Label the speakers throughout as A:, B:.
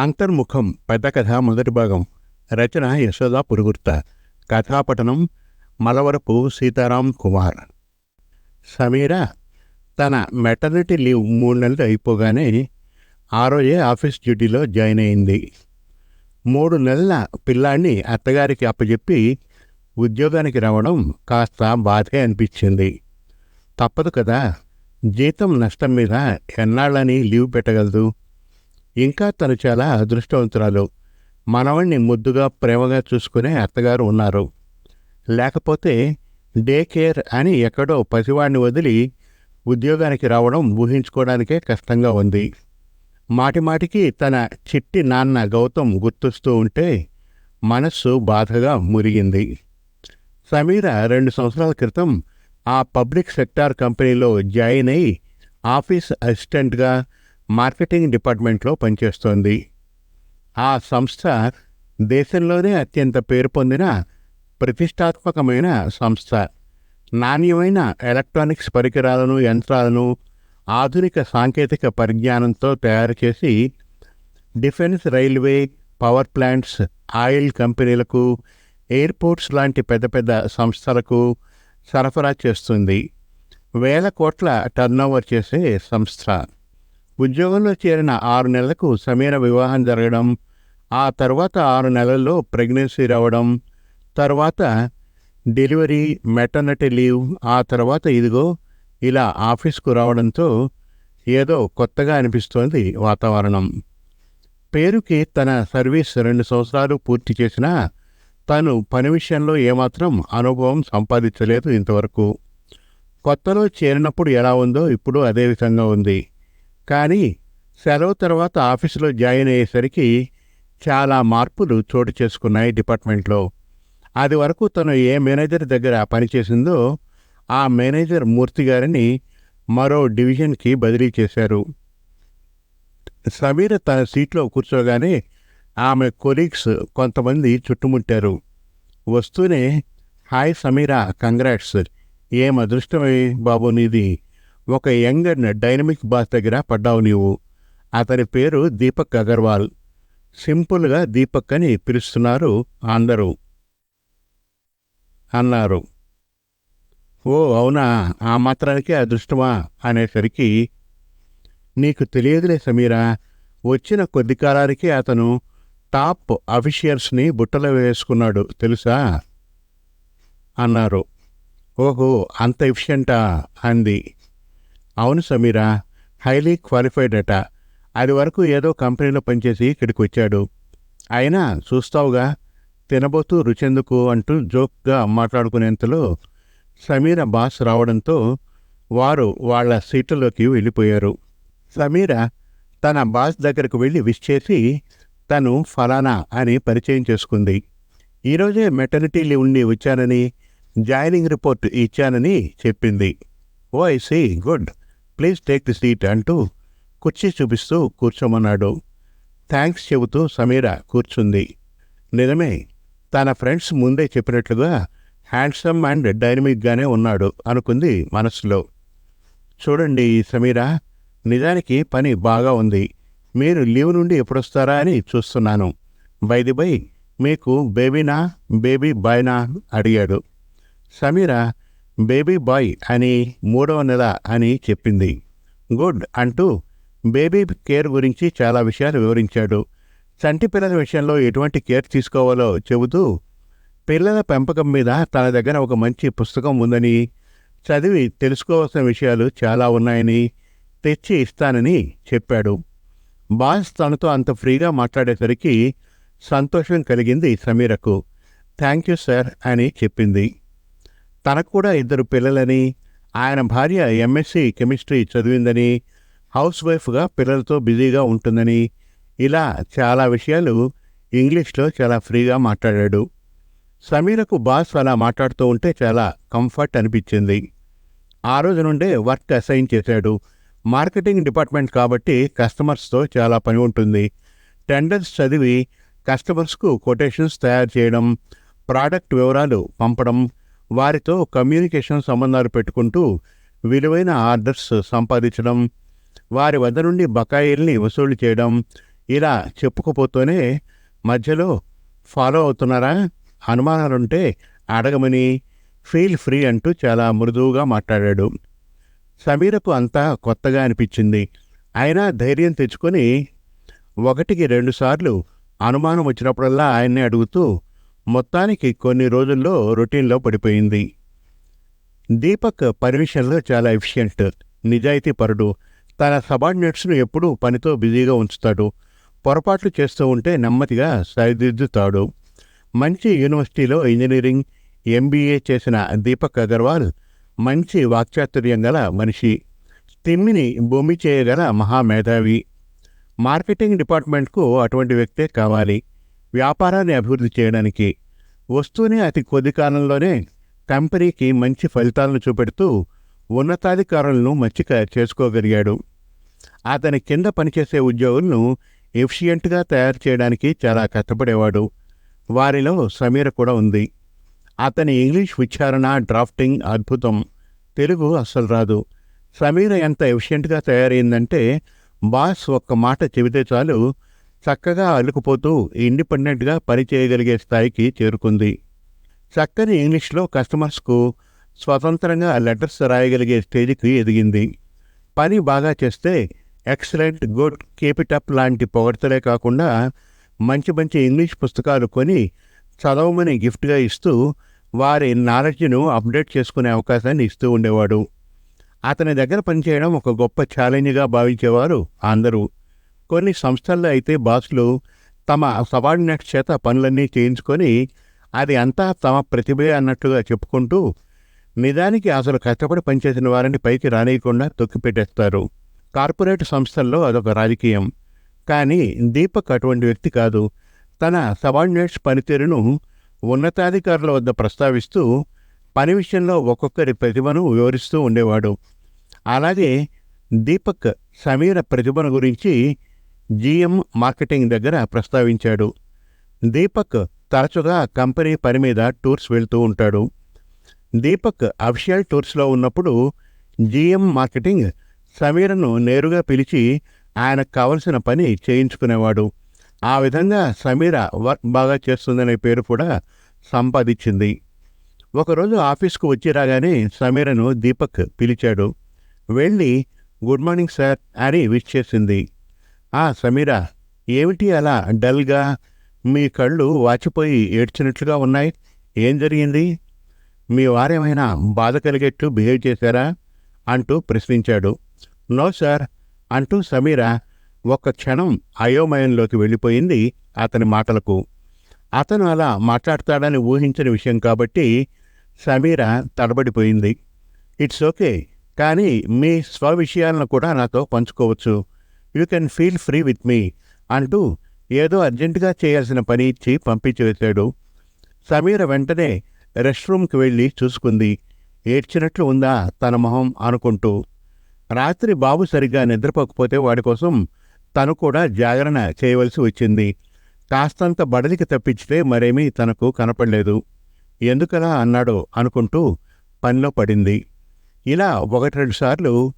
A: అంతర్ముఖం పెద్ద కథ మొదటి భాగం. రచన యశోదా పురుగుర్త. కథాపఠనం మలవరపు సీతారాం కుమార్. సమీర తన మెటర్నిటీ లీవ్ మూడు నెలలు అయిపోగానే ఆ రోజే ఆఫీస్ డ్యూటీలో జాయిన్ అయింది. మూడు నెలల పిల్లాన్ని అత్తగారికి అప్పచెప్పి ఉద్యోగానికి రావడం కాస్త బాధే అనిపించింది. తప్పదు కదా జీతం నష్టం మీద ఎన్నాళ్ళని లీవ్ పెట్టగలదు? ఇంకా తను చాలా అదృష్టవంతురాలు. మనవణ్ణి ముద్దుగా ప్రేమగా చూసుకునే అత్తగారు ఉన్నారు. లేకపోతే డే కేర్ అని ఎక్కడో పసివాడిని వదిలి ఉద్యోగానికి రావడం ఊహించుకోవడానికే కష్టంగా ఉంది. మాటిమాటికి తన చిట్టి నాన్న గౌతమ్ గుర్తుస్తూ ఉంటే మనస్సు బాధగా మురిగింది. సమీర రెండు సంవత్సరాల క్రితం ఆ పబ్లిక్ సెక్టార్ కంపెనీలో జాయిన్ అయి ఆఫీస్ అసిస్టెంట్గా మార్కెటింగ్ డిపార్ట్మెంట్లో పనిచేస్తోంది. ఆ సంస్థ దేశంలోనే అత్యంత పేరు పొందిన ప్రతిష్టాత్మకమైన సంస్థ. నాణ్యమైన ఎలక్ట్రానిక్స్ పరికరాలను యంత్రాలను ఆధునిక సాంకేతిక పరిజ్ఞానంతో తయారు చేసి defence railway power plants oil కంపెనీలకు ఎయిర్పోర్ట్స్ లాంటి పెద్ద పెద్ద సంస్థలకు సరఫరా చేస్తుంది. వేల కోట్ల టర్నోవర్ చేసే సంస్థ. ఉద్యోగంలో చేరిన ఆరు నెలలకు సమీర వివాహం జరగడం ఆ తర్వాత ఆరు నెలల్లో ప్రెగ్నెన్సీ రావడం తర్వాత డెలివరీ మెటర్నిటీ లీవ్ ఆ తర్వాత ఇదిగో ఇలా ఆఫీస్కు రావడంతో ఏదో కొత్తగా అనిపిస్తోంది వాతావరణం. పేరుకి తన సర్వీస్ రెండు సంవత్సరాలు పూర్తి చేసినా తను పని విషయంలో ఏమాత్రం అనుభవం సంపాదించలేదు ఇంతవరకు. కొత్తలో చేరినప్పుడు ఎలా ఉందో ఇప్పుడు అదే విధంగా ఉంది. కానీ సెలవు తర్వాత ఆఫీసులో జాయిన్ అయ్యేసరికి చాలా మార్పులు చోటు చేసుకున్నాయి డిపార్ట్మెంట్లో. అది వరకు తను ఏ మేనేజర్ దగ్గర పనిచేసిందో ఆ మేనేజర్ మూర్తి గారిని మరో డివిజన్కి బదిలీ చేశారు. సమీర తన సీట్లో కూర్చోగానే ఆమె కొలీగ్స్ కొంతమంది చుట్టుముట్టారు. వస్తూనే హాయ్ సమీరా కంగ్రాట్స్ ఏం అదృష్టమే బాబు నీది? ఒక యంగ్ డైనమిక్ బాస్ దగ్గర పడ్డావు నీవు. అతని పేరు దీపక్ అగర్వాల్. సింపుల్గా దీపక్ అని పిలుస్తున్నారు అందరూ. అన్నారు. ఓ అవునా? ఆ మాత్రానికే అదృష్టమా? అనేసరికి నీకు తెలియదులే సమీరా. వచ్చిన కొద్ది కాలానికి అతను టాప్ అఫీషియల్స్ని బుట్టలో వేసుకున్నాడు తెలుసా? అన్నారు. ఓహో అంత ఎఫిషియంటా? అంది. అవును సమీరా. హైలీ క్వాలిఫైడ్ అట. అది వరకు ఏదో కంపెనీలో పనిచేసి ఇక్కడికి వచ్చాడు అయినా చూస్తావుగా. తినబోతూ రుచెందుకు అంటూ జోక్గా మాట్లాడుకునేంతలో సమీర బాస్ రావడంతో వారు వాళ్ళ సీట్లలోకి వెళ్ళిపోయారు. సమీర తన బాస్ దగ్గరకు వెళ్ళి విష్ చేసి తను ఫలానా అని పరిచయం చేసుకుంది. ఈరోజే మెటర్నిటీ లీవ్ ఉండి వచ్చానని జాయినింగ్ రిపోర్ట్ ఇచ్చానని చెప్పింది. ఓ I see good. Please take the seat అంటూ కుర్చీ చూపిస్తూ కూర్చోమన్నాడు. థ్యాంక్స్ చెబుతూ సమీర కూర్చుంది. నిజమే తన ఫ్రెండ్స్ ముందే చెప్పినట్లుగా హ్యాండ్సమ్ అండ్ డైనమిక్గానే ఉన్నాడు అనుకుంది మనసులో. చూడండి సమీరా నిజానికి పని బాగా ఉంది. మీరు లీవ్ నుండి ఎప్పుడొస్తారా అని చూస్తున్నాను. బైది బై మీకు బేబీనా బేబీ బాయ్నా? అడిగాడు. సమీర బేబీ బాయ్ అని మూడవ నెల అని చెప్పింది. గుడ్ అంటూ బేబీ కేర్ గురించి చాలా విషయాలు వివరించాడు. చంటి పిల్లల విషయంలో ఎటువంటి కేర్ తీసుకోవాలో చెబుతూ పిల్లల పెంపకం మీద తన దగ్గర ఒక మంచి పుస్తకం ఉందని చదివి తెలుసుకోవాల్సిన విషయాలు చాలా ఉన్నాయని తెచ్చి ఇస్తానని చెప్పాడు. బాస్ తనతో అంత ఫ్రీగా మాట్లాడేసరికి సంతోషం కలిగింది సమీరకు. థ్యాంక్ యూ సార్ అని చెప్పింది. తనకు కూడా ఇద్దరు పిల్లలని ఆయన భార్య ఎంఎస్సి కెమిస్ట్రీ చదివిందని హౌస్ వైఫ్గా పిల్లలతో బిజీగా ఉంటుందని ఇలా చాలా విషయాలు ఇంగ్లీష్లో చాలా ఫ్రీగా మాట్లాడాడు. సమీరకు బాస్ అలా మాట్లాడుతూ ఉంటే చాలా కంఫర్ట్ అనిపించింది. ఆ రోజు నుండే వర్క్ అసైన్ చేశాడు. మార్కెటింగ్ డిపార్ట్మెంట్ కాబట్టి కస్టమర్స్తో చాలా పని ఉంటుంది. టెండర్స్ చదివి కస్టమర్స్కు కొటేషన్స్ తయారు చేయడం ప్రోడక్ట్ వివరాలు పంపడం వారితో కమ్యూనికేషన్ సంబంధాలు పెట్టుకుంటూ విలువైన ఆర్డర్స్ సంపాదించడం వారి వద్ద నుండి బకాయిల్ని వసూలు చేయడం ఇలా చెప్పుకపోతూనే మధ్యలో ఫాలో అవుతున్నారా? అనుమానాలుంటే అడగమని ఫీల్ ఫ్రీ అంటూ చాలా మృదువుగా మాట్లాడాడు. సమీరకు అంతా కొత్తగా అనిపించింది. అయినా ధైర్యం తెచ్చుకొని ఒకటికి రెండుసార్లు అనుమానం వచ్చినప్పుడల్లా ఆయన్నే అడుగుతూ మొత్తానికి కొన్ని రోజుల్లో రొటీన్లో పడిపోయింది. దీపక్ పర్మిషన్లో చాలా ఎఫిషియంట్. నిజాయితీ పరుడు. తన సబార్డినేట్స్ను ఎప్పుడూ పనితో బిజీగా ఉంచుతాడు. పొరపాట్లు చేస్తూ ఉంటే నెమ్మదిగా సరిదిద్దుతాడు. మంచి యూనివర్సిటీలో ఇంజనీరింగ్ ఎంబీఏ చేసిన దీపక్ అగర్వాల్ మంచి వాక్చాతుర్యం గల మనిషి. తిమ్మిని భూమి చేయగల మహామేధావి. మార్కెటింగ్ డిపార్ట్మెంట్కు అటువంటి వ్యక్తే కావాలి. వ్యాపారాన్ని అభివృద్ధి చేయడానికి వస్తూనే అతి కొద్ది కాలంలోనే కంపెనీకి మంచి ఫలితాలను చూపెడుతూ ఉన్నతాధికారులను మచ్చిక చేసుకోగలిగాడు. అతని కింద పనిచేసే ఉద్యోగులను ఎఫిషియెంట్గా తయారు చేయడానికి చాలా కష్టపడేవాడు. వారిలో సమీర కూడా ఉంది. అతని ఇంగ్లీష్ ఉచ్చారణ డ్రాఫ్టింగ్ అద్భుతం. తెలుగు అస్సలు రాదు. సమీర ఎంత ఎఫిషియెంట్గా తయారైందంటే బాస్ ఒక్క మాట చెబితే చాలు చక్కగా అల్లుకుపోతూ ఇండిపెండెంట్గా పని చేయగలిగే స్థాయికి చేరుకుంది. చక్కని ఇంగ్లీష్లో కస్టమర్స్కు స్వతంత్రంగా లెటర్స్ రాయగలిగే స్టేజ్కి ఎదిగింది. పని బాగా చేస్తే ఎక్సలెంట్ గుడ్ కేపిటప్ లాంటి పొగడ్తలే కాకుండా మంచి మంచి ఇంగ్లీష్ పుస్తకాలు కొని చదవమని గిఫ్ట్గా ఇస్తూ వారి నాలెడ్జ్ను అప్డేట్ చేసుకునే అవకాశాన్ని ఇస్తూ ఉండేవాడు. అతని దగ్గర పనిచేయడం ఒక గొప్ప ఛాలెంజ్గా భావించేవారు అందరూ. కొన్ని సంస్థల్లో అయితే బాసులు తమ సబార్డినేట్ చేత పనులన్నీ చేయించుకొని అది అంతా తమ ప్రతిభే అన్నట్టుగా చెప్పుకుంటూ నిజానికి అసలు కష్టపడి పనిచేసిన వారిని పైకి రానియకుండా తొక్కిపెట్టేస్తారు. కార్పొరేట్ సంస్థల్లో అదొక రాజకీయం. కానీ దీపక్ అటువంటి వ్యక్తి కాదు. తన సబార్డినేట్స్ పనితీరును ఉన్నతాధికారుల వద్ద ప్రస్తావిస్తూ పని విషయంలో ఒక్కొక్కరి ప్రతిభను వివరిస్తూ ఉండేవాడు. అలాగే దీపక్ సమీర ప్రతిభను గురించి జీఎం మార్కెటింగ్ దగ్గర ప్రస్తావించాడు. దీపక్ తరచుగా కంపెనీ పని మీద టూర్స్ వెళ్తూ ఉంటాడు. దీపక్ అఫిషియల్ టూర్స్లో ఉన్నప్పుడు జీఎం మార్కెటింగ్ సమీరను నేరుగా పిలిచి ఆయనకు కావలసిన పని చేయించుకునేవాడు. ఆ విధంగా సమీర వర్క్ బాగా చేస్తుందనే పేరు కూడా సంపాదించింది. ఒకరోజు ఆఫీస్కు వచ్చి రాగానే సమీరను దీపక్ పిలిచాడు. వెళ్ళి గుడ్ మార్నింగ్ సార్ అని విష్ చేసింది. ఆ సమీరా ఏమిటి అలా డల్గా? మీ కళ్ళు వాచిపోయి ఏడ్చినట్లుగా ఉన్నాయి. ఏం జరిగింది? మీ వారేమైనా బాధ కలిగేట్టు బిహేవ్ చేశారా? అంటూ ప్రశ్నించాడు. నో సార్ అంటూ సమీరా ఒక్క క్షణం అయోమయంలోకి వెళ్ళిపోయింది అతని మాటలకు. అతను అలా మాట్లాడతాడని ఊహించని విషయం కాబట్టి సమీర తడబడిపోయింది. ఇట్స్ ఓకే కానీ మీ స్వవిషయాలను కూడా నాతో పంచుకోవచ్చు. You can feel free with me అంటూ ఏదో అర్జెంటుగా చేయాల్సిన పని ఇచ్చి పంపించివేశాడు. సమీర వెంటనే రెస్ట్ రూమ్కి వెళ్ళి చూసుకుంది. ఏడ్చినట్లు ఉందా తన మొహం అనుకుంటూ. రాత్రి బాబు సరిగ్గా నిద్రపోకపోతే వాడి కోసం తను కూడా జాగరణ చేయవలసి వచ్చింది. కాస్తంత బడలికి తప్పించితే మరేమీ తనకు కనపడలేదు. ఎందుకలా అన్నాడో అనుకుంటూ పనిలో పడింది. ఇలా ఒకటి రెండు సార్లు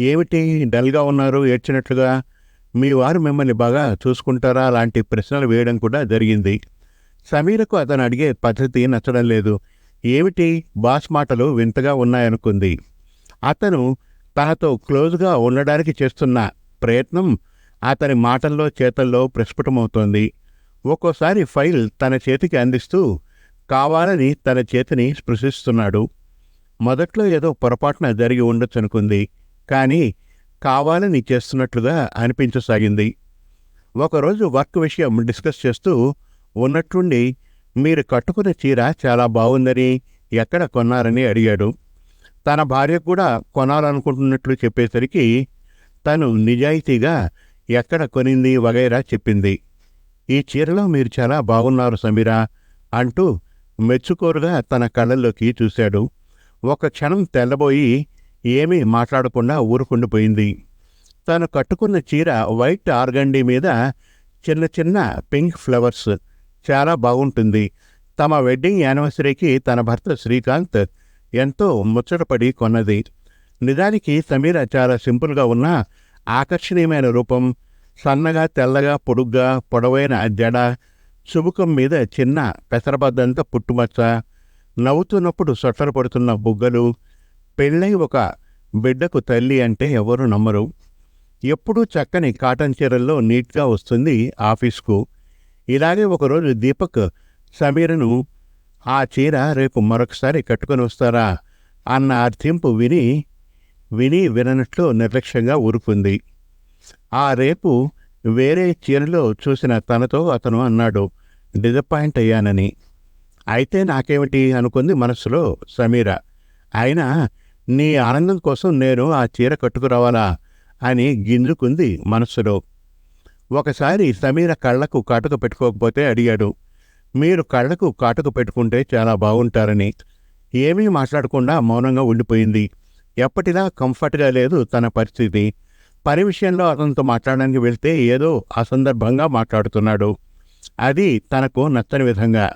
A: ఏమిటి డల్గా ఉన్నారు? ఏడ్చినట్లుగా మీ వారు మిమ్మల్ని బాగా చూసుకుంటారా? అలాంటి ప్రశ్నలు వేయడం కూడా జరిగింది. సమీరకు అతను అడిగే పద్ధతి నచ్చడం లేదు. ఏమిటి? బాస్ మాటలు వింతగా ఉన్నాయనుకుంది. అతను తనతో క్లోజ్గా ఉండడానికి చేస్తున్న ప్రయత్నం అతని మాటల్లో చేతల్లో ప్రస్ఫుటమవుతోంది. ఒక్కోసారి ఫైల్ తన చేతికి అందిస్తూ కావాలని తన చేతిని స్పృశిస్తున్నాడు. మొదట్లో ఏదో పొరపాటున జరిగి ఉండొచ్చనుకుంది. కానీ కావాలని చేస్తున్నట్లుగా అనిపించసాగింది. ఒకరోజు వర్క్ విషయం డిస్కస్ చేస్తూ ఉన్నట్టుండి మీరు కట్టుకున్న చీర చాలా బాగుందని ఎక్కడ కొన్నారని అడిగాడు. తన భార్య కూడా కొనాలనుకుంటున్నట్లు చెప్పేసరికి తను నిజాయితీగా ఎక్కడ కొనింది వగైరా చెప్పింది. ఈ చీరలో మీరు చాలా బాగున్నారు సమీరా అంటూ మెచ్చుకోరుగా తన కళ్ళల్లోకి చూశాడు. ఒక క్షణం తెల్లబోయి ఏమీ మాట్లాడకుండా ఊరుకుండిపోయింది తను కట్టుకున్న చీర వైట్ ఆర్గండి మీద చిన్న చిన్న పింక్ ఫ్లవర్స్. చాలా బాగుంటుంది. తమ వెడ్డింగ్ యానివర్సరీకి తన భర్త శ్రీకాంత్ ఎంతో ముచ్చటపడి కొన్నది. నిజానికి సమీర చాలా సింపుల్గా ఉన్న ఆకర్షణీయమైన రూపం. సన్నగా తెల్లగా పొడుగ్గా పొడవైన జడ చుబుకం మీద చిన్న పెసరబద్దంతా పుట్టుమచ్చ. నవ్వుతున్నప్పుడు సొట్టలు పడుతున్న బుగ్గలు పెళ్ళై ఒక బిడ్డకు తల్లి అంటే ఎవరు నమ్మరు. ఎప్పుడూ చక్కని కాటన్ చీరల్లో నీట్గా వస్తుంది ఆఫీస్కు. ఇలాగే ఒకరోజు దీపక్ సమీరను ఆ చీర రేపు మరొకసారి కట్టుకొని వస్తారా? అన్న అర్థింపు విని విని విననట్లు నిర్లక్ష్యంగా ఊరుకుంది. ఆ రేపు వేరే చీరలో చూసిన తనతో అతను అన్నాడు డిజపాయింట్ అయ్యానని. అయితే నాకేమిటి? అనుకుంది మనస్సులో సమీర. అయినా నీ ఆనందం కోసం నేను ఆ చీర కట్టుకురావాలా? అని గింజుకుంది మనస్సులో. ఒకసారి సమీర కళ్ళకు కాటుక పెట్టుకోకపోతే అడిగాడు. మీరు కళ్ళకు కాటుక పెట్టుకుంటే చాలా బాగుంటారని. ఏమీ మాట్లాడకుండా మౌనంగా ఉండిపోయింది. ఎప్పటిలా కంఫర్ట్గా లేదు తన పరిస్థితి. పని విషయంలో అతనితో మాట్లాడడానికి వెళ్తే ఏదో అసందర్భంగా మాట్లాడుతున్నాడు. అది తనకు నచ్చని విధంగా.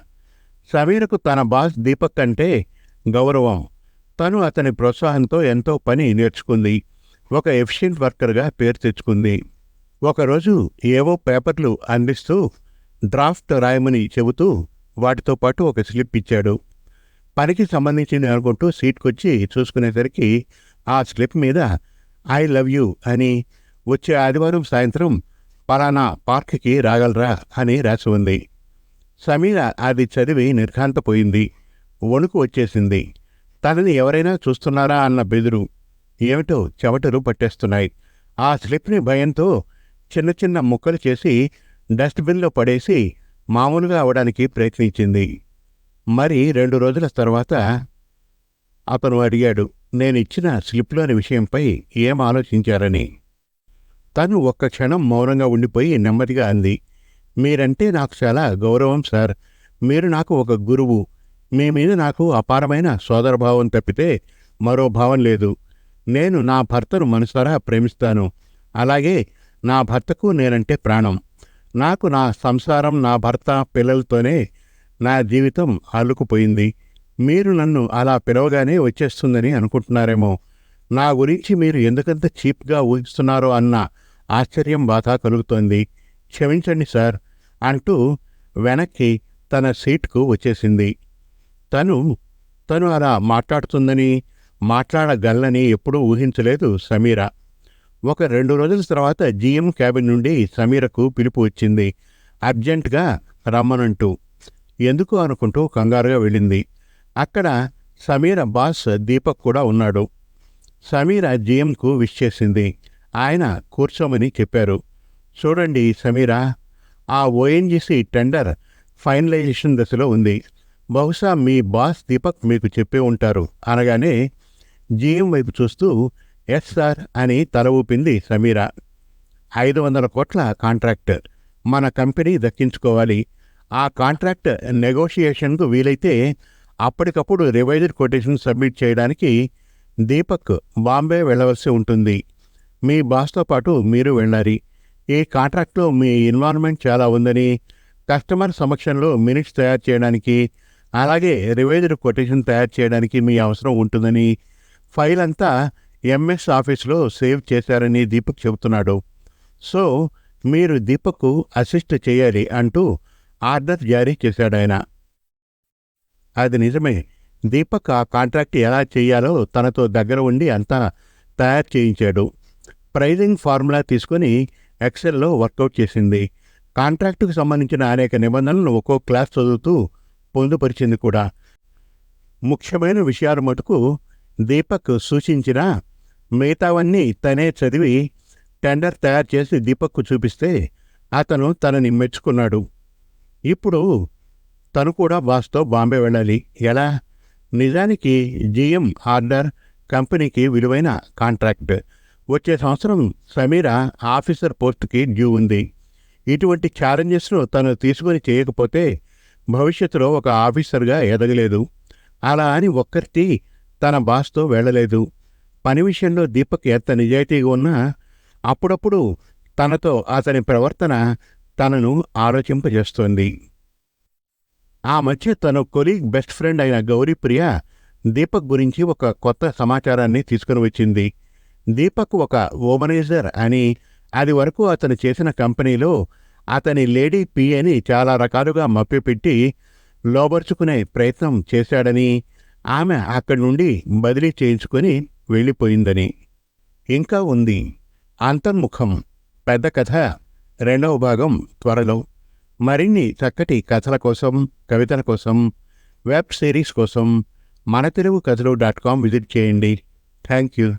A: సమీరకు తన బాస్ దీపక్ కంటే గౌరవం. తను అతని ప్రోత్సాహంతో ఎంతో పని నేర్చుకుంది. ఒక ఎఫిషియంట్ వర్కర్గా పేరు తెచ్చుకుంది. ఒకరోజు ఏవో పేపర్లు అందిస్తూ డ్రాఫ్ట్ రాయమని చెబుతూ వాటితో పాటు ఒక స్లిప్ ఇచ్చాడు. పనికి సంబంధించింది అనుకుంటూ సీట్కొచ్చి చూసుకునేసరికి ఆ స్లిప్ మీద ఐ లవ్ యూ అని వచ్చే ఆదివారం సాయంత్రం పలానా పార్క్కి రాగలరా అని రాసి ఉంది. సమీర అది చదివి నిర్ఘాంతపోయింది వణుకు వచ్చేసింది. తనని ఎవరైనా చూస్తున్నారా అన్న బెదురు ఏమిటో చెమటలు పట్టేస్తున్నాయి. ఆ స్లిప్ని భయంతో చిన్న చిన్న ముక్కలు చేసి డస్ట్బిన్లో పడేసి మామూలుగా అవడానికి ప్రయత్నించింది. మరి రెండు రోజుల తర్వాత అతను అడిగాడు నేనిచ్చిన స్లిప్లోని విషయంపై ఏం ఆలోచించారని? తను ఒక్క క్షణం మౌనంగా ఉండిపోయి నెమ్మదిగా అంది మీరంటే నాకు చాలా గౌరవం సార్. మీరు నాకు ఒక గురువు. మీ మీద నాకు అపారమైన సోదరభావం తప్పితే మరో భావం లేదు. నేను నా భర్తను మనసారా ప్రేమిస్తాను. అలాగే నా భర్తకు నేనంటే ప్రాణం. నాకు నా సంసారం నా భర్త పిల్లలతోనే నా జీవితం అల్లుకుపోయింది. మీరు నన్ను అలా పిలవగానే వచ్చేస్తుందని అనుకుంటున్నారేమో. నా గురించి మీరు ఎందుకంత చీప్గా ఊహిస్తున్నారో అన్న ఆశ్చర్యం బాధ కలుగుతోంది. క్షమించండి సార్ అంటూ వెనక్కి తన సీట్కు వచ్చేసింది. తను తను అలా మాట్లాడుతుందని మాట్లాడగలనని ఎప్పుడూ ఊహించలేదు సమీర. ఒక రెండు రోజుల తర్వాత జీఎం క్యాబిన్ నుండి సమీరకు పిలుపు వచ్చింది. అర్జెంటుగా రమ్మనంటూ ఎందుకు అనుకుంటూ కంగారుగా వెళ్ళింది. అక్కడ సమీర బాస్ దీపక్ కూడా ఉన్నాడు. సమీర జీఎంకు విష్ చేసింది. ఆయన కూర్చోమని చెప్పారు. చూడండి సమీర ఆ ఓఎన్జీసీ టెండర్ ఫైనలైజేషన్ దశలో ఉంది. బహుశా మీ బాస్ దీపక్ మీకు చెప్పే ఉంటారు. అనగానే జీఎం వైపు చూస్తూ ఎస్ సార్ అని తల ఊపింది సమీర. ఐదు వందల కోట్ల కాంట్రాక్ట్. మన కంపెనీ దక్కించుకోవాలి. ఆ కాంట్రాక్ట్ నెగోషియేషన్కు వీలైతే అప్పటికప్పుడు రివైజ్డ్ కొటేషన్ సబ్మిట్ చేయడానికి దీపక్ బాంబే వెళ్ళవలసి ఉంటుంది. మీ బాస్తో పాటు మీరు వెళ్ళాలి. ఈ కాంట్రాక్ట్లో మీ ఇన్వాల్వ్మెంట్ చాలా ఉందని కస్టమర్ సమక్షంలో మినిట్స్ తయారు చేయడానికి అలాగే రివైజ్డ్ కొటేషన్ తయారు చేయడానికి మీ అవసరం ఉంటుందని ఫైల్ అంతా ఎంఎస్ ఆఫీస్లో సేవ్ చేశారని దీపక్ చెబుతున్నాడు. సో మీరు దీపక్కు అసిస్ట్ చేయాలి అంటూ ఆర్డర్ జారీ చేశాడాయన అది నిజమే. దీపక్ ఆ కాంట్రాక్ట్ ఎలా చేయాలో తనతో దగ్గర ఉండి అంతా తయారు చేయించాడు. ప్రైజింగ్ ఫార్ములా తీసుకొని ఎక్సెల్లో వర్కౌట్ చేసింది. కాంట్రాక్టుకు సంబంధించిన అనేక నిబంధనలను ఒక్కో క్లాస్ చదువుతూ పొందుపరిచింది కూడా ముఖ్యమైన విషయాలు మటుకు దీపక్ సూచించిన మిగతావన్నీ తనే చదివి టెండర్ తయారు చేసి దీపక్కు చూపిస్తే అతను తనని మెచ్చుకున్నాడు. ఇప్పుడు తను కూడా బాస్తో బాంబే వెళ్ళాలి. ఎలా? నిజానికి జిఎం ఆర్డర్ కంపెనీకి విలువైన కాంట్రాక్ట్. వచ్చే సంవత్సరం సమీర ఆఫీసర్ పోస్ట్కి డ్యూ ఉంది. ఇటువంటి ఛాలెంజెస్ను తను తీసుకొని చేయకపోతే భవిష్యత్తులో ఒక ఆఫీసర్గా ఎదగలేదు. అలా అని ఒక్కరికి తన బాస్తో వెళ్ళలేదు. పని విషయంలో దీపక్ ఎంత నిజాయితీగా ఉన్నా అప్పుడప్పుడు తనతో అతని ప్రవర్తన తనను ఆలోచింపజేస్తోంది. ఆ మధ్య తన కొలీగ్ బెస్ట్ ఫ్రెండ్ అయిన గౌరీప్రియ దీపక్ గురించి ఒక కొత్త సమాచారాన్ని తీసుకుని వచ్చింది. దీపక్ ఒక ఓమనైజర్ అని అది వరకు అతను చేసిన కంపెనీలో అతని లేడీ పిఏని చాలా రకాలుగా మప్పిపెట్టి లోబర్చుకునే ప్రయత్నం చేశాడని ఆమె అక్కడి నుండి బదిలీ చేయించుకొని వెళ్ళిపోయిందని. ఇంకా ఉంది. అంతర్ముఖం. పెద్ద కథ. రెండవ భాగం త్వరలో. మరిన్ని చక్కటి కథల కోసం కవితల కోసం వెబ్ సిరీస్ కోసం మన తెలుగు కథలు డాట్ కామ్ విజిట్ చేయండి. Thank you